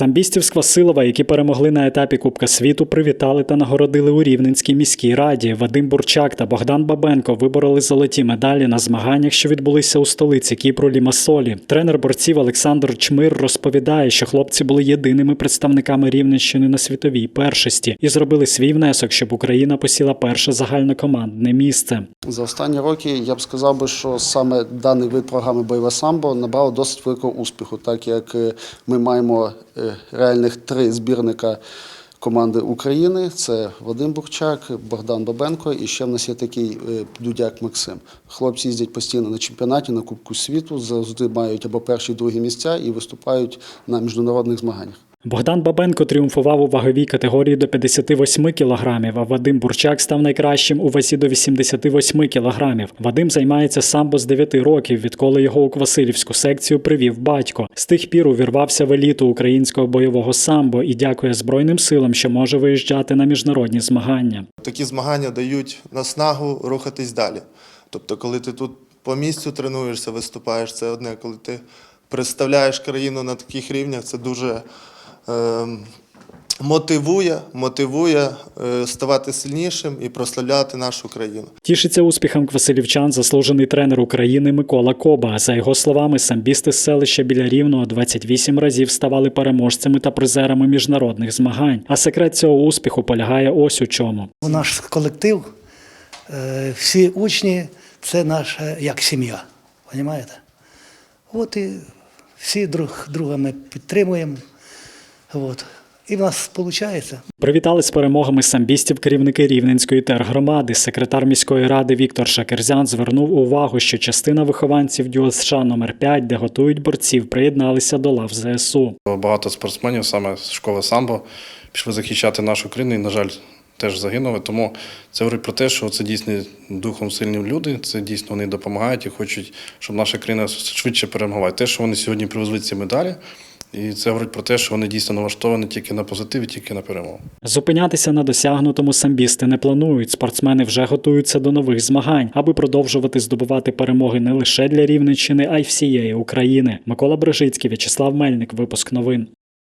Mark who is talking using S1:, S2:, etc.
S1: Самбістів з Квасилова, які перемогли на етапі Кубка світу, привітали та нагородили у Рівненській міській раді. Вадим Бурчак та Богдан Бабенко вибороли золоті медалі на змаганнях, що відбулися у столиці Кіпру Лімасолі. Тренер борців Олександр Чмир розповідає, що хлопці були єдиними представниками Рівненщини на світовій першості і зробили свій внесок, щоб Україна посіла перше загальнокомандне місце.
S2: За останні роки я б сказав би, що саме даний вид програми Бойове самбо набрав досить великого успіху, так як ми маємо е, реальних три збірника команди України: це Вадим Бурчак, Богдан Бабенко і ще в нас є такий е, Дудяк Максим. Хлопці їздять постійно на чемпіонаті, на Кубку світу, завжди мають або перші, другі місця і виступають на міжнародних змаганнях.
S1: Богдан Бабенко тріумфував у ваговій категорії до 58 кілограмів, а Вадим Бурчак став найкращим у вазі до 88 кілограмів. Вадим займається самбо з 9 років, відколи його у Квасилівську секцію привів батько. З тих пір увірвався в еліту українського бойового самбо і дякує Збройним силам, що може виїжджати на міжнародні змагання.
S3: Такі змагання дають наснагу рухатись далі. Тобто, коли ти тут по місцю тренуєшся, виступаєш, це одне. Коли ти представляєш країну на таких рівнях, це дуже мотивує, мотивує е, ставати сильнішим і прославляти нашу країну.
S1: Тішиться успіхом квасилівчан заслужений тренер України Микола Коба. За його словами, самбісти з селища біля Рівного 28 разів ставали переможцями та призерами міжнародних змагань. А секрет цього успіху полягає ось у чому.
S4: Наш колектив, е, всі учні це наша як сім'я. Понімаєте? От і всі друг друга ми підтримуємо. От. І в нас виходить.
S1: Привітали з перемогами самбістів керівники Рівненської тергромади. Секретар міської ради Віктор Шакерзян звернув увагу, що частина вихованців ДЮСШ номер 5 де готують борців, приєдналися до лав ЗСУ.
S5: Багато спортсменів саме з школи самбо пішли захищати нашу країну і, на жаль, теж загинули. Тому це говорить про те, що це дійсно духом сильні люди, це дійсно вони допомагають і хочуть, щоб наша країна швидше перемогла. Те, що вони сьогодні привезли ці медалі, і це говорить про те, що вони дійсно налаштовані тільки на позитив, і тільки на перемогу.
S1: Зупинятися на досягнутому самбісти не планують. Спортсмени вже готуються до нових змагань, аби продовжувати здобувати перемоги не лише для Рівненщини, а й всієї України. Микола Брижицький, В'ячеслав Мельник. Випуск новин.